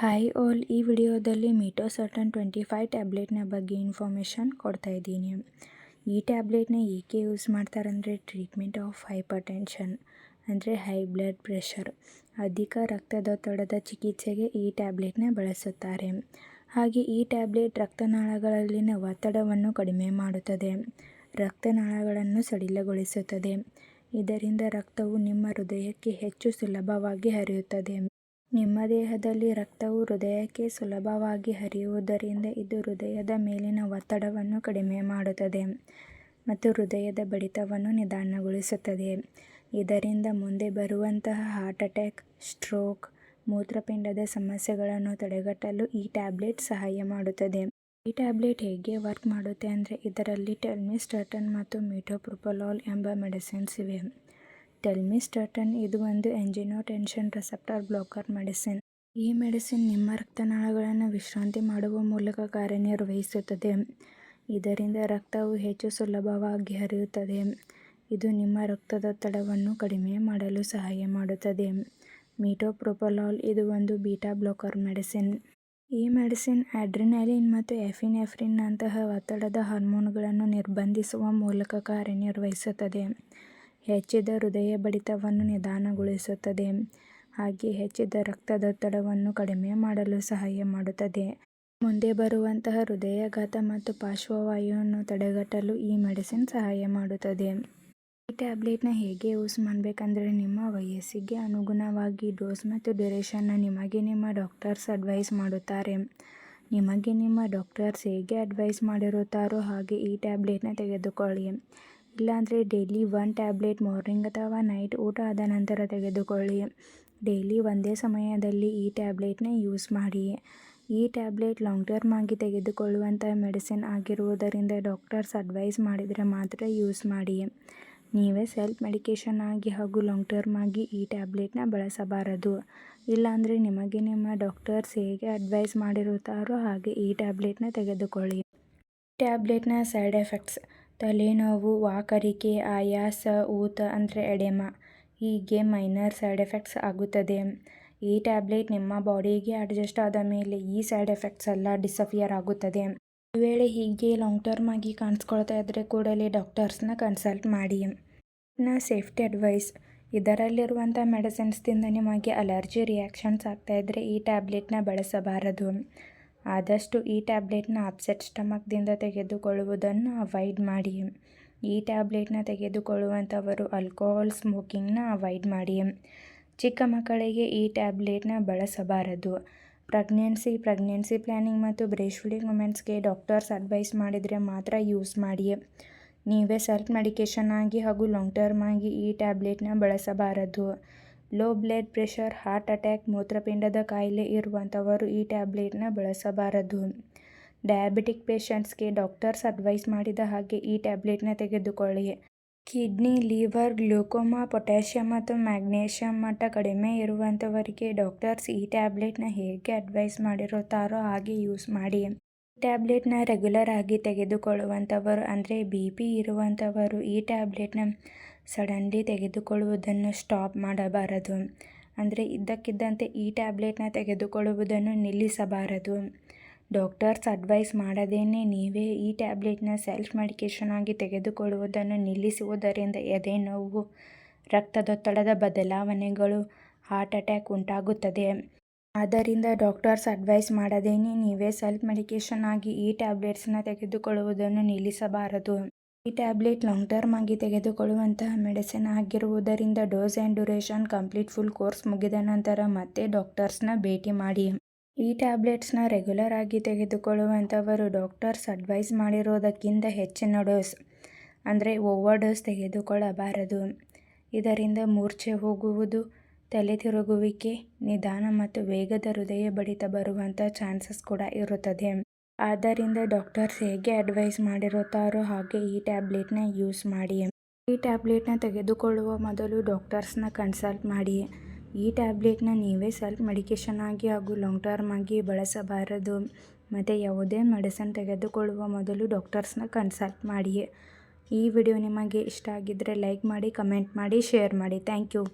Hi ಓಲ್ ಈ ವಿಡಿಯೋದಲ್ಲಿ ಮೀಟೋಸರ್ಟನ್ twenty five ಟ್ಯಾಬ್ಲೆಟ್ನ ಬಗ್ಗೆ ಇನ್ಫಾರ್ಮೇಷನ್ ಕೊಡ್ತಾ ಇದ್ದೀನಿ. ಈ ಟ್ಯಾಬ್ಲೆಟ್ನ ಏಕೆ ಯೂಸ್ ಮಾಡ್ತಾರಂದರೆ ಟ್ರೀಟ್ಮೆಂಟ್ ಆಫ್ ಹೈಪರ್ ಟೆನ್ಷನ್ ಅಂದರೆ ಹೈ ಬ್ಲಡ್ ಪ್ರೆಷರ್ ಅಧಿಕ ರಕ್ತದೊತ್ತಡದ ಚಿಕಿತ್ಸೆಗೆ ಈ ಟ್ಯಾಬ್ಲೆಟ್ನ ಬಳಸುತ್ತಾರೆ. ಹಾಗೆ ಈ ಟ್ಯಾಬ್ಲೆಟ್ ರಕ್ತನಾಳಗಳಲ್ಲಿನ ಒತ್ತಡವನ್ನು ಕಡಿಮೆ ಮಾಡುತ್ತದೆ, ರಕ್ತನಾಳಗಳನ್ನು ಸಡಿಲಗೊಳಿಸುತ್ತದೆ. ಇದರಿಂದ ರಕ್ತವು ನಿಮ್ಮ ಹೃದಯಕ್ಕೆ ಹೆಚ್ಚು ಸುಲಭವಾಗಿ ಹರಿಯುತ್ತದೆ. ನಿಮ್ಮ ದೇಹದಲ್ಲಿ ರಕ್ತವು ಹೃದಯಕ್ಕೆ ಸುಲಭವಾಗಿ ಹರಿಯುವುದರಿಂದ ಇದು ಹೃದಯದ ಮೇಲಿನ ಒತ್ತಡವನ್ನು ಕಡಿಮೆ ಮಾಡುತ್ತದೆ ಮತ್ತು ಹೃದಯದ ಬಡಿತವನ್ನು ನಿಧಾನಗೊಳಿಸುತ್ತದೆ. ಇದರಿಂದ ಮುಂದೆ ಬರುವಂತಹ ಹಾರ್ಟ್ ಅಟ್ಯಾಕ್ ಸ್ಟ್ರೋಕ್ ಮೂತ್ರಪಿಂಡದ ಸಮಸ್ಯೆಗಳನ್ನು ತಡೆಗಟ್ಟಲು ಈ ಟ್ಯಾಬ್ಲೆಟ್ ಸಹಾಯ ಮಾಡುತ್ತದೆ. ಈ ಟ್ಯಾಬ್ಲೆಟ್ ಹೇಗೆ ವರ್ಕ್ ಮಾಡುತ್ತೆ ಅಂದರೆ ಇದರಲ್ಲಿ ಟೆಲ್ಮಿಸ್ಟರ್ಟನ್ ಮತ್ತು ಮಿಟೋಪ್ರೊಪೊಲಾಲ್ ಎಂಬ ಮೆಡಿಸಿನ್ಸ್ ಇವೆ. ಟೆಲ್ಮಿಸ್ಟರ್ಟನ್ ಇದು ಒಂದು ಎಂಜಿನೋಟೆನ್ಷನ್ ರಿಸೆಪ್ಟರ್ ಬ್ಲಾಕರ್ ಮೆಡಿಸಿನ್ ಈ ಮೆಡಿಸಿನ್ ನಿಮ್ಮ ರಕ್ತನಾಳಗಳನ್ನು ವಿಶ್ರಾಂತಿ ಮಾಡುವ ಮೂಲಕ ಕಾರ್ಯನಿರ್ವಹಿಸುತ್ತದೆ. ಇದರಿಂದ ರಕ್ತವು ಹೆಚ್ಚು ಸುಲಭವಾಗಿ ಹರಿಯುತ್ತದೆ. ಇದು ನಿಮ್ಮ ರಕ್ತದೊತ್ತಡವನ್ನು ಕಡಿಮೆ ಮಾಡಲು ಸಹಾಯ ಮಾಡುತ್ತದೆ. ಮಿಟೋಪ್ರೊಪೊಲಾಲ್ ಇದು ಒಂದು ಬೀಟಾ ಬ್ಲಾಕರ್ ಮೆಡಿಸಿನ್ ಈ ಮೆಡಿಸಿನ್ ಆಡ್ರಿನಾಲಿನ್ ಮತ್ತು ಎಫಿನೆಫ್ರಿನ್ನಂತಹ ಒತ್ತಡದ ಹಾರ್ಮೋನ್ಗಳನ್ನು ನಿರ್ಬಂಧಿಸುವ ಮೂಲಕ ಕಾರ್ಯನಿರ್ವಹಿಸುತ್ತದೆ. ಹೆಚ್ಚಿದ ಹೃದಯ ಬಡಿತವನ್ನು ನಿಧಾನಗೊಳಿಸುತ್ತದೆ. ಹಾಗೆ ಹೆಚ್ಚಿದ ರಕ್ತದೊತ್ತಡವನ್ನು ಕಡಿಮೆ ಮಾಡಲು ಸಹಾಯ ಮಾಡುತ್ತದೆ. ಮುಂದೆ ಬರುವಂತಹ ಹೃದಯಾಘಾತ ಮತ್ತು ಪಾರ್ಶ್ವವಾಯುವನ್ನು ತಡೆಗಟ್ಟಲು ಈ ಮೆಡಿಸಿನ್ ಸಹಾಯ ಮಾಡುತ್ತದೆ. ಈ ಟ್ಯಾಬ್ಲೆಟ್ನ ಹೇಗೆ ಯೂಸ್ ಮಾಡಬೇಕಂದ್ರೆ, ನಿಮ್ಮ ವಯಸ್ಸಿಗೆ ಅನುಗುಣವಾಗಿ ಡೋಸ್ ಮತ್ತು ಡ್ಯೂರೇಷನ್ನ ನಿಮಗೆ ನಿಮ್ಮ ಡಾಕ್ಟರ್ಸ್ ಅಡ್ವೈಸ್ ಮಾಡುತ್ತಾರೆ. ನಿಮಗೆ ನಿಮ್ಮ ಡಾಕ್ಟರ್ಸ್ ಹೇಗೆ ಅಡ್ವೈಸ್ ಮಾಡಿರುತ್ತಾರೋ ಹಾಗೆ ಈ ಟ್ಯಾಬ್ಲೆಟ್ನ ತೆಗೆದುಕೊಳ್ಳಿ. ಇಲ್ಲಾಂದರೆ ಡೈಲಿ ಒನ್ ಟ್ಯಾಬ್ಲೆಟ್ ಮಾರ್ನಿಂಗ್ ಅಥವಾ ನೈಟ್ ಊಟ ಆದ ನಂತರ ತೆಗೆದುಕೊಳ್ಳಿ. ಡೈಲಿ ಒಂದೇ ಸಮಯದಲ್ಲಿ ಈ ಟ್ಯಾಬ್ಲೆಟ್ನ ಯೂಸ್ ಮಾಡಿ. ಈ ಟ್ಯಾಬ್ಲೆಟ್ ಲಾಂಗ್ ಟರ್ಮ್ ಆಗಿ ತೆಗೆದುಕೊಳ್ಳುವಂಥ ಮೆಡಿಸಿನ್ ಆಗಿರುವುದರಿಂದ ಡಾಕ್ಟರ್ಸ್ ಅಡ್ವೈಸ್ ಮಾಡಿದರೆ ಮಾತ್ರ ಯೂಸ್ ಮಾಡಿ. ನೀವೇ ಸೆಲ್ಫ್ ಮೆಡಿಕೇಷನ್ ಆಗಿ ಹಾಗೂ ಲಾಂಗ್ ಟರ್ಮ್ ಆಗಿ ಈ ಟ್ಯಾಬ್ಲೆಟ್ನ ಬಳಸಬಾರದು. ಇಲ್ಲಾಂದರೆ ನಿಮಗೆ ನಿಮ್ಮ ಡಾಕ್ಟರ್ಸ್ ಹೇಗೆ ಅಡ್ವೈಸ್ ಮಾಡಿರುತ್ತಾರೋ ಹಾಗೆ ಈ ಟ್ಯಾಬ್ಲೆಟ್ನ ತೆಗೆದುಕೊಳ್ಳಿ. ಟ್ಯಾಬ್ಲೆಟ್ನ ಸೈಡ್ ಎಫೆಕ್ಟ್ಸ್. ತಲೆನೋವು ವಾಕರಿಕೆ, ಆಯಾಸ, ಊತ ಅಂದರೆ ಎಡೆಮಾ. ಹೀಗೆ ಮೈನರ್ ಸೈಡ್ ಎಫೆಕ್ಟ್ಸ್ ಆಗುತ್ತದೆ. ಈ ಟ್ಯಾಬ್ಲೆಟ್ ನಿಮ್ಮ ಬಾಡಿಗೆ ಅಡ್ಜಸ್ಟ್ ಆದ ಮೇಲೆ ಈ ಸೈಡ್ ಎಫೆಕ್ಟ್ಸ್ ಎಲ್ಲ ಡಿಸಫಿಯರ್ ಆಗುತ್ತದೆ. ಈ ವೇಳೆ ಹೀಗೆ ಲಾಂಗ್ ಟರ್ಮ್ ಆಗಿ ಕಾಣಿಸ್ಕೊಳ್ತಾ ಇದ್ದರೆ ಕೂಡಲೇ ಡಾಕ್ಟರ್ಸ್ನ ಕನ್ಸಲ್ಟ್ ಮಾಡಿ. ನ ಸೇಫ್ಟಿ ಅಡ್ವೈಸ್ ಇದರಲ್ಲಿರುವಂಥ ಮೆಡಿಸಿನ್ಸ್ದಿಂದ ನಿಮಗೆ ಅಲರ್ಜಿ ರಿಯಾಕ್ಷನ್ಸ್ ಆಗ್ತಾಯಿದ್ರೆ ಈ ಟ್ಯಾಬ್ಲೆಟ್ನ ಬಳಸಬಾರದು. ಆದಷ್ಟು ಈ ಟ್ಯಾಬ್ಲೆಟ್ನ ಅಪ್ಸೆಟ್ ಸ್ಟಮಕ್ದಿಂದ ತೆಗೆದುಕೊಳ್ಳುವುದನ್ನು ಅವಾಯ್ಡ್ ಮಾಡಿ. ಈ ಟ್ಯಾಬ್ಲೆಟ್ನ ತೆಗೆದುಕೊಳ್ಳುವಂಥವರು ಆಲ್ಕೋಹಾಲ್ ಸ್ಮೋಕಿಂಗ್ನ ಅವಾಯ್ಡ್ ಮಾಡಿ. ಚಿಕ್ಕ ಮಕ್ಕಳಿಗೆ ಈ ಟ್ಯಾಬ್ಲೆಟ್ನ ಬಳಸಬಾರದು. ಪ್ರೆಗ್ನೆನ್ಸಿ ಪ್ರೆಗ್ನೆನ್ಸಿ ಪ್ಲ್ಯಾನಿಂಗ್ ಮತ್ತು ಬ್ರೇಸ್ಟ್ ಫೀಡಿಂಗ್ ವುಮೆನ್ಸ್ಗೆ ಡಾಕ್ಟರ್ಸ್ ಅಡ್ವೈಸ್ ಮಾಡಿದರೆ ಮಾತ್ರ ಯೂಸ್ ಮಾಡಿ. ನೀವೇ ಸೆಲ್ಫ್ ಮೆಡಿಕೇಷನ್ ಆಗಿ ಹಾಗೂ ಲಾಂಗ್ ಟರ್ಮ್ ಆಗಿ ಈ ಟ್ಯಾಬ್ಲೆಟ್ನ ಬಳಸಬಾರದು. Low blood pressure, heart attack, ಮೂತ್ರಪಿಂಡದ ಕಾಯಿಲೆ ಇರುವಂಥವರು ಈ ಟ್ಯಾಬ್ಲೆಟ್ನ ಬಳಸಬಾರದು. ಡಯಾಬಿಟಿಕ್ ಪೇಷಂಟ್ಸ್ಗೆ ಡಾಕ್ಟರ್ಸ್ ಅಡ್ವೈಸ್ ಮಾಡಿದ ಹಾಗೆ ಈ ಟ್ಯಾಬ್ಲೆಟ್ನ ತೆಗೆದುಕೊಳ್ಳಿ. ಕಿಡ್ನಿ, ಲಿವರ್, ಗ್ಲೂಕೋಮಾ ಪೊಟ್ಯಾಸಿಯಂ ಮತ್ತು ಮ್ಯಾಗ್ನೇಷಿಯಂ ಮಟ್ಟ ಕಡಿಮೆ ಇರುವಂಥವರಿಗೆ ಡಾಕ್ಟರ್ಸ್ ಈ ಟ್ಯಾಬ್ಲೆಟ್ನ ಹೇಗೆ ಅಡ್ವೈಸ್ ಮಾಡಿರುತ್ತಾರೋ ಹಾಗೆ ಯೂಸ್ ಮಾಡಿ. ಈ ಟ್ಯಾಬ್ಲೆಟ್ನ ರೆಗ್ಯುಲರ್ ಆಗಿ ತೆಗೆದುಕೊಳ್ಳುವಂಥವರು, ಅಂದರೆ ಬಿ ಪಿ ಇರುವಂಥವರು ಈ ಟ್ಯಾಬ್ಲೆಟ್ನ ಸಡನ್ಲಿ ತೆಗೆದುಕೊಳ್ಳುವುದನ್ನು ಸ್ಟಾಪ್ ಮಾಡಬಾರದು. ಅಂದರೆ ಇದ್ದಕ್ಕಿದ್ದಂತೆ ಈ ಟ್ಯಾಬ್ಲೆಟ್ನ ತೆಗೆದುಕೊಳ್ಳುವುದನ್ನು ನಿಲ್ಲಿಸಬಾರದು. ಡಾಕ್ಟರ್ಸ್ ಅಡ್ವೈಸ್ ಮಾಡದೇನೆ ನೀವೇ ಈ ಟ್ಯಾಬ್ಲೆಟ್ನ ಸೆಲ್ಫ್ ಮೆಡಿಕೇಷನ್ ಆಗಿ ತೆಗೆದುಕೊಳ್ಳುವುದನ್ನು ನಿಲ್ಲಿಸುವುದರಿಂದ ಎದೆ ನೋವು, ರಕ್ತದೊತ್ತಡದ ಬದಲಾವಣೆಗಳು, ಹಾರ್ಟ್ ಅಟ್ಯಾಕ್ ಉಂಟಾಗುತ್ತದೆ. ಆದ್ದರಿಂದ ಡಾಕ್ಟರ್ಸ್ ಅಡ್ವೈಸ್ ಮಾಡದೇನೆ ನೀವೇ ಸೆಲ್ಫ್ ಮೆಡಿಕೇಷನ್ ಆಗಿ ಈ ಟ್ಯಾಬ್ಲೆಟ್ಸ್ನ ತೆಗೆದುಕೊಳ್ಳುವುದನ್ನು ನಿಲ್ಲಿಸಬಾರದು. ಈ ಟ್ಯಾಬ್ಲೆಟ್ ಲಾಂಗ್ ಟರ್ಮ್ ಆಗಿ ತೆಗೆದುಕೊಳ್ಳುವಂತಹ ಮೆಡಿಸಿನ್ ಆಗಿರುವುದರಿಂದ dose and duration complete full course ಮುಗಿದ ನಂತರ ಮತ್ತೆ ಡಾಕ್ಟರ್ಸ್ನ ಭೇಟಿ ಮಾಡಿ. ಈ ಟ್ಯಾಬ್ಲೆಟ್ಸ್ನ ರೆಗ್ಯುಲರ್ ಆಗಿ ತೆಗೆದುಕೊಳ್ಳುವಂಥವರು ಡಾಕ್ಟರ್ಸ್ ಅಡ್ವೈಸ್ ಮಾಡಿರೋದಕ್ಕಿಂತ ಹೆಚ್ಚಿನ ಡೋಸ್, ಅಂದರೆ ಓವರ್ ಡೋಸ್ ತೆಗೆದುಕೊಳ್ಳಬಾರದು. ಇದರಿಂದ ಮೂರ್ಛೆ ಹೋಗುವುದು, ತಲೆ ತಿರುಗುವಿಕೆ, ನಿಧಾನ ಮತ್ತು ವೇಗದ ಹೃದಯ ಬಡಿತ ಬರುವಂಥ ಚಾನ್ಸಸ್ ಕೂಡ ಇರುತ್ತದೆ. ಆದ್ದರಿಂದ ಡಾಕ್ಟರ್ಸ್ ಹೇಗೆ ಅಡ್ವೈಸ್ ಮಾಡಿರುತ್ತಾರೋ ಹಾಗೆ ಈ ಟ್ಯಾಬ್ಲೆಟ್ನ ಯೂಸ್ ಮಾಡಿ. ಈ ಟ್ಯಾಬ್ಲೆಟ್ನ ತೆಗೆದುಕೊಳ್ಳುವ ಮೊದಲು ಡಾಕ್ಟರ್ಸ್ನ ಕನ್ಸಲ್ಟ್ ಮಾಡಿ. ಈ ಟ್ಯಾಬ್ಲೆಟ್ನ ನೀವೇ ಸೆಲ್ಫ್ ಮೆಡಿಕೇಷನ್ ಆಗಿ ಹಾಗೂ ಲಾಂಗ್ ಟರ್ಮ್ ಆಗಿ ಬಳಸಬಾರದು. ಮತ್ತು ಯಾವುದೇ ಮೆಡಿಸನ್ ತೆಗೆದುಕೊಳ್ಳುವ ಮೊದಲು ಡಾಕ್ಟರ್ಸ್ನ ಕನ್ಸಲ್ಟ್ ಮಾಡಿ. ಈ ವಿಡಿಯೋ ನಿಮಗೆ ಇಷ್ಟ ಆಗಿದ್ದರೆ ಲೈಕ್ ಮಾಡಿ, ಕಮೆಂಟ್ ಮಾಡಿ, ಶೇರ್ ಮಾಡಿ. Thank you.